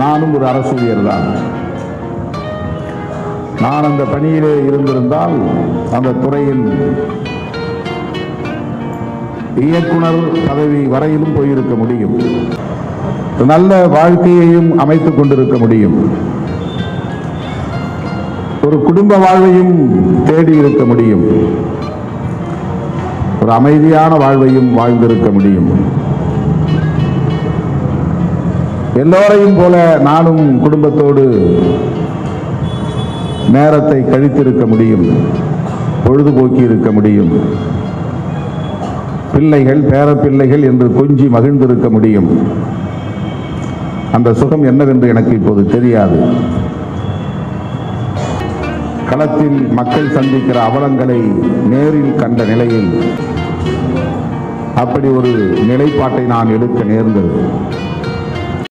நானும் ஒரு அரசு ஊழியர் தான் நான் அந்த பணியிலே இருந்திருந்தால் அந்த துறையின் இயக்குனர் பதவி வரையிலும் போயிருக்க முடியும். நல்ல வாழ்க்கையையும் அமைத்துக் கொண்டிருக்க முடியும். ஒரு குடும்ப வாழ்வையும் தேடி இருக்க முடியும். ஒரு அமைதியான வாழ்வையும் வாழ்ந்திருக்க முடியும். எல்லோரையும் போல நானும் குடும்பத்தோடு நேரத்தை கழித்திருக்க முடியும் பொழுதுபோக்கி இருக்க முடியும். பிள்ளைகள் பேரப்பிள்ளைகள் என்று கொஞ்சி மகிழ்ந்திருக்க முடியும். அந்த சுகம் என்னவென்று எனக்கு இப்போது தெரியாது. களத்தில் மக்கள் சந்திக்கிற அவலங்களை நேரில் கண்ட நிலையில் அப்படி ஒரு நிலைப்பாட்டை நான் எடுக்க நேர்ந்தது.